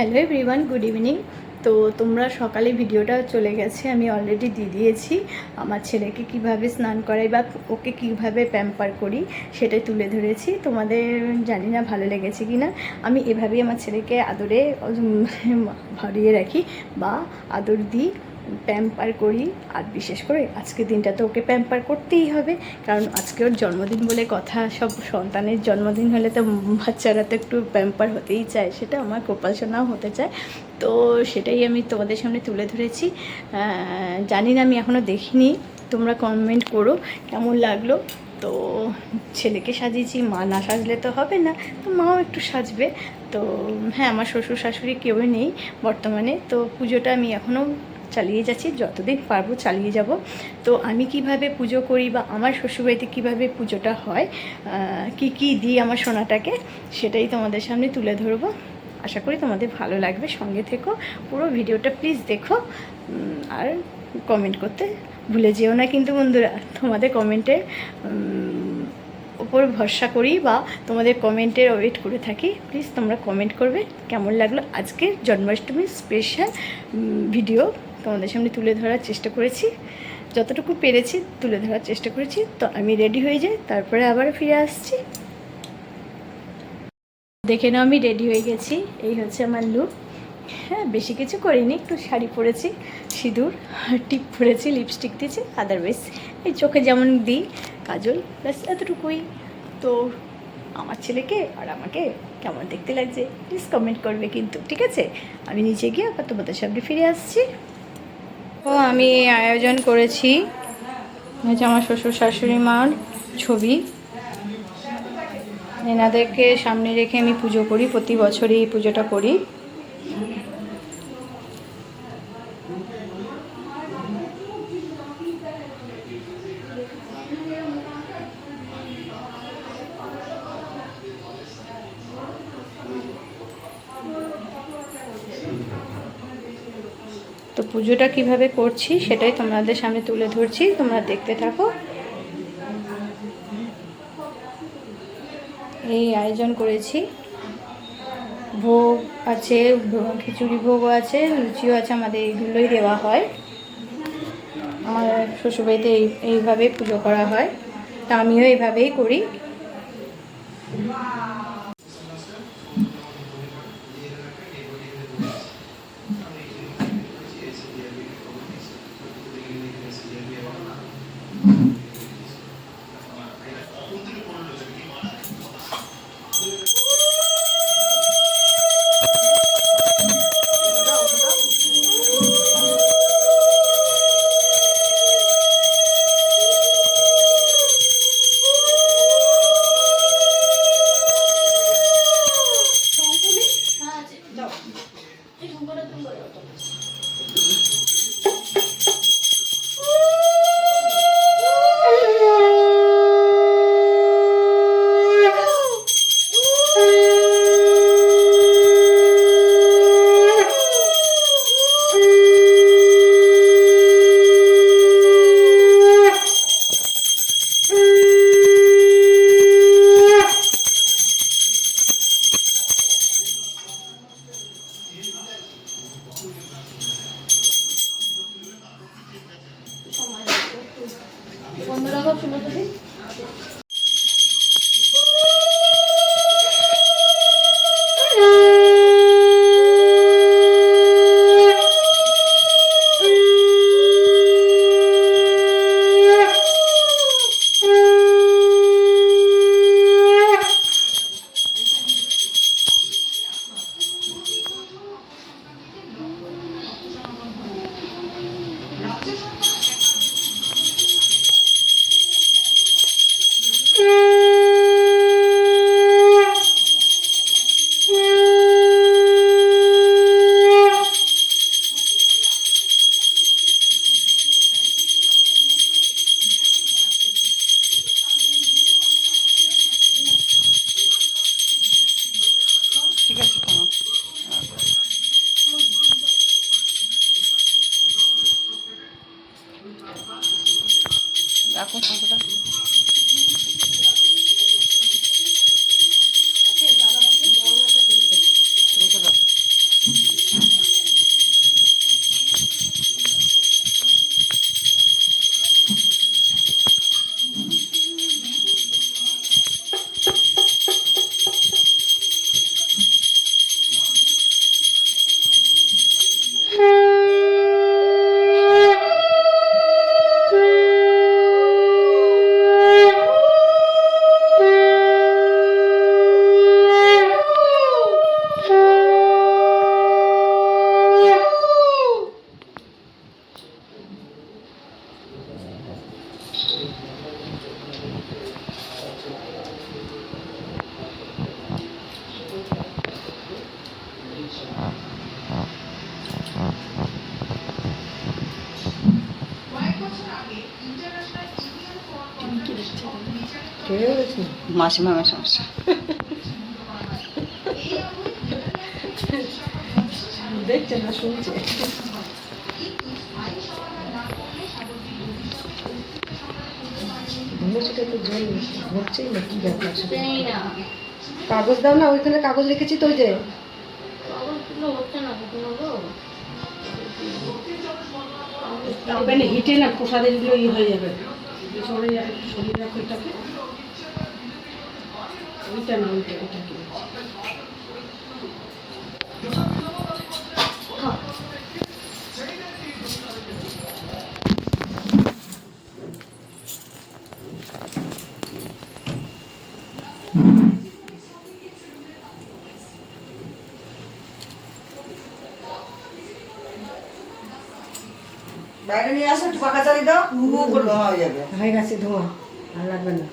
Hello everyone good evening তো তোমরা সকালে ভিডিওটা চলে গেছে, আমি অলরেডি দিয়ে দিয়েছি। আমার ছেলেকে কীভাবে স্নান করাই বা ওকে কীভাবে প্যাম্পার করি সেটাই তুলে ধরেছি। তোমাদের জানি না ভালো লেগেছে কি না আমি এভাবেই আমার ছেলেকে আদরে ভরিয়ে রাখি বা আদর দিই। প্যাম্পার করি। আর বিশেষ করে আজকের দিনটা তো ওকে প্যাম্পার করতেই হবে। কারণ আজকে ওর জন্মদিন বলে কথা, সব সন্তানের জন্মদিন হলে তো বাচ্চারা তো একটু প্যাম্পার হতেই চায়। সেটা আমার কপাল হতে চায়। তো সেটাই আমি তোমাদের সামনে তুলে ধরেছি। জানি না, আমি এখনও দেখিনি। তোমরা কমেন্ট করো, কেমন লাগল? তো ছেলেকে সাজিয়েছি, মা না সাজলে তো হবে না। তো মাও একটু সাজবে। তো হ্যাঁ আমার শ্বশুর শাশুড়ি কেউই নেই বর্তমানে। তো পুজোটা আমি এখনও চালিয়ে যাচ্ছি, যতদিন পারব চালিয়ে যাব। তো আমি কীভাবে পুজো করি বা আমার শ্বশুরবাড়িতে কীভাবে পুজোটা হয় কি কি দিই আমার সোনাটাকে, সেটাই তোমাদের সামনে তুলে ধরবো। আশা করি তোমাদের ভালো লাগবে। সঙ্গে থেকো, পুরো ভিডিওটা প্লিজ দেখো আর কমেন্ট করতে ভুলে যেও না কিন্তু বন্ধুরা। তোমাদের কমেন্টের ওপর ভরসা করি বা তোমাদের কমেন্টের ওয়েট করে থাকি। প্লিজ তোমরা কমেন্ট করবে। কেমন লাগল আজকের জন্মাষ্টমীর স্পেশাল ভিডিও তোমাদের সামনে তুলে ধরার চেষ্টা করেছি। যতটুকু পেরেছি তুলে ধরার চেষ্টা করেছি। তো আমি রেডি হয়ে যাই, তারপরে আবার ফিরে আসছি। দেখে নাও আমি রেডি হয়ে গেছি। এই হচ্ছে আমার লুক হ্যাঁ বেশি কিছু করিনি, একটু শাড়ি পরেছি, সিঁদুর, টিপ পরেছি লিপস্টিক দিয়েছি আদারওয়াইজ এই চোখে যেমন দিই, কাজল, ব্যাস এতটুকুই। তো আমার ছেলেকে আর আমাকে কেমন দেখতে লাগছে প্লিজ কমেন্ট করবে কিন্তু, ঠিক আছে? আমি নিচে গিয়ে আবার তোমাদের সামনে ফিরে আসছি। ও আমি আয়োজন করেছি। হচ্ছে আমার শ্বশুর শাশুড়ি মার ছবি। এনাদেরকে সামনে রেখে আমি পুজো করি, প্রতি বছরই এই পুজোটা করি। তো পুজোটা কীভাবে করছি সেটাই তোমাদের সামনে তুলে ধরছি, তোমরা দেখতে থাকো। এই আয়োজন করেছি। ভোগ আছে খিচুড়ি ভোগও আছে, লুচিও আছে, আমাদের এইগুলোই দেওয়া হয়। আমার শ্বশুরবাড়িতে এই এইভাবেই পুজো করা হয়। তা আমিও এইভাবেই করি। বন্ধুরা খুব সুন্দর মাসিমা সমস্যা দেখছে না শুনছে? কাগজ দাও না ওইখানে কাগজ লিখেছি তো ওই যে। হিটে না প্রসাদেরগুলো ই হয়ে যাবে। ওইটা না ওইটা ওইটা কি বাইরে নিয়ে আসো একটু পাকা চালি দাও হু করে ধোঁয়া হয়ে যাবে। হয়ে গেছে ধোঁয়া আর লাগবে না।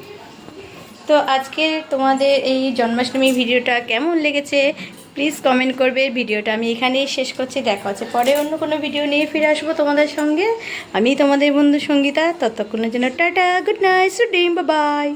তো আজকে তোমাদের এই জন্মাষ্টমী ভিডিওটা কেমন লেগেছে? প্লিজ কমেন্ট করবে। ভিডিওটা আমি এখানেই শেষ করছি। দেখা হচ্ছে পরে অন্য কোনো ভিডিও নিয়ে ফিরে আসব তোমাদের সঙ্গে। আমি তোমাদের বন্ধু সঙ্গীতা। ততক্ষণের জন্য টাটা গুড নাইট সুডিম বাই